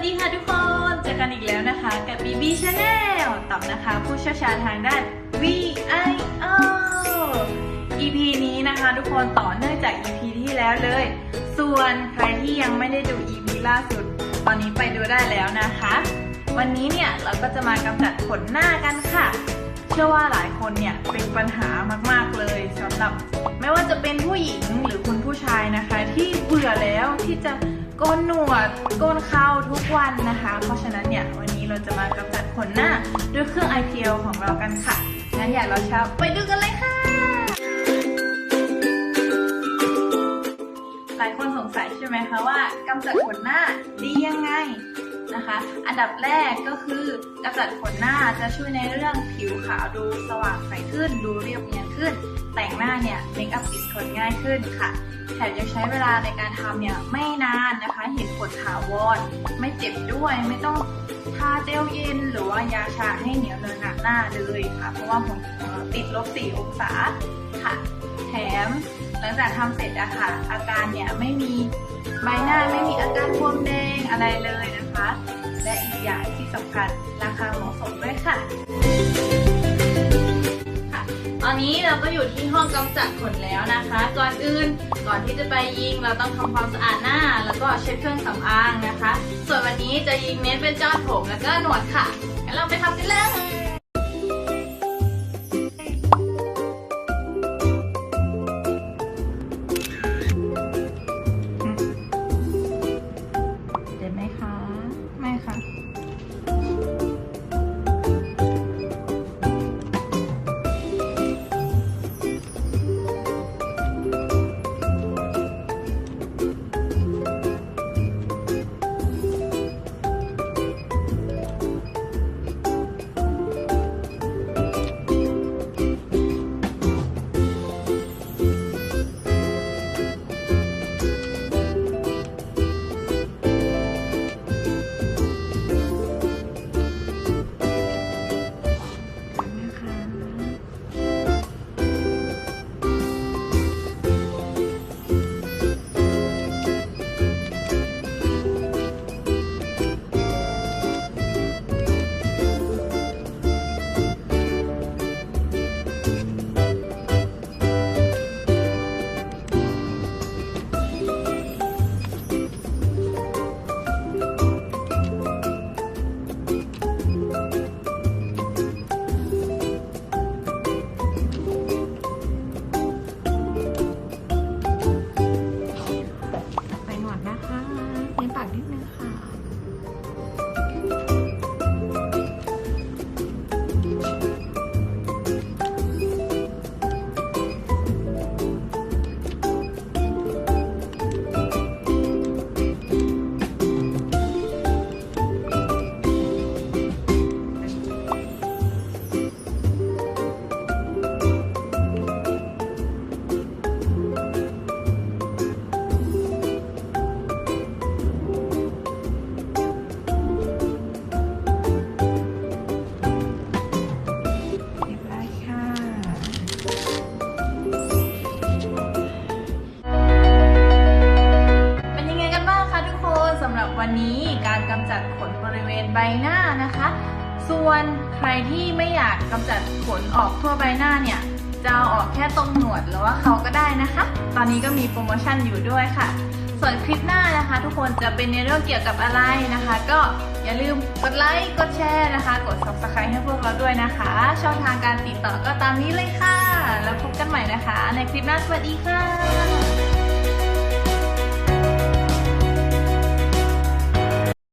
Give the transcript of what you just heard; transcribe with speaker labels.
Speaker 1: วัสดีค่ะทุกคน เจอกันอีกแล้วนะคะ กับ BB Channel ตอบนะคะ ผู้เชี่ยวชาญทางด้าน VIO EP นี้นะคะทุกคนต่อเนื่องจาก EP ที่แล้วเลย ส่วนใครที่ยังไม่ได้ดู EP ล่าสุด ตอนนี้ไปดูได้แล้วนะคะ วันนี้เนี่ยเราก็จะมากำจัดขนหน้ากันค่ะ เชื่อว่าหลายคนเนี่ยเป็นปัญหามากๆเลยสำหรับ ไม่ว่าจะเป็นผู้หญิงหรือคุณผู้ชายนะคะ ที่เบื่อแล้วที่จะ โกนหนวดโกนเคราทุกวันนะคะ เพราะฉะนั้นเนี่ยวันนี้เราจะมากำจัดขนหน้าด้วยเครื่อง IPL ของเรากันค่ะงั้นอย่ารอช้าไปดูกันเลยค่ะ หลายคนสงสัยใช่ไหมคะว่ากำจัดขนหน้าดียังไง นะคะ อันดับแรกก็คือกำจัดขนหน้าจะช่วยในเรื่องผิวขาวดูสว่างใสขึ้น ดูเรียบเนียนขึ้น แต่งหน้าเนี่ยเมคอัพติดทนง่ายขึ้นค่ะแถมยังใช้เวลาในการทำเนี่ยไม่นานนะคะ เห็นผลถาวรไม่เจ็บด้วยไม่ต้องทาเจลเย็นหรือว่ายาชาให้เหนียวเนินหนาหน้าเลยค่ะ เพราะว่าผลติดลบ4องศาค่ะ แถม หลังจากทำเสร็จอะค่ะอาการเนี่ยไม่มีใบหน้าไม่มีอาการบวมแดงอะไรเลยนะคะ และอีกอย่างที่สำคัญราคาเหมาะสมด้วยค่ะค่ะตอนนี้เราก็อยู่ที่ห้องกำจัดขนแล้วนะคะ ก่อนอื่นก่อนที่จะไปยิงเราต้องทำความสะอาดหน้า แล้วก็เช็ดเครื่องสำอางนะคะ ส่วนวันนี้จะยิงเน้นเป็นจอดผมแล้วก็หนวดค่ะงั้นเราไปทำกันเลย รับวันนี้การกำจัดขนบริเวณใบหน้านะคะ ส่วนใครที่ไม่อยากกำจัดขนออกทั่วใบหน้าเนี่ยจะเอาออกแค่ตรงหนวดหรือว่าเขาก็ได้นะคะ ตอนนี้ก็มีโปรโมชั่นอยู่ด้วยค่ะ ส่วนคลิปหน้านะคะ ทุกคนจะเป็นในเรื่องเกี่ยวกับอะไรนะคะ ก็อย่าลืมกดไลค์กดแชร์นะคะ กด subscribe ให้พวกเราด้วยนะคะ ช่องทางการติดต่อก็ตามนี้เลยค่ะ แล้วพบกันใหม่นะคะ ในคลิปหน้าสวัสดีค่ะ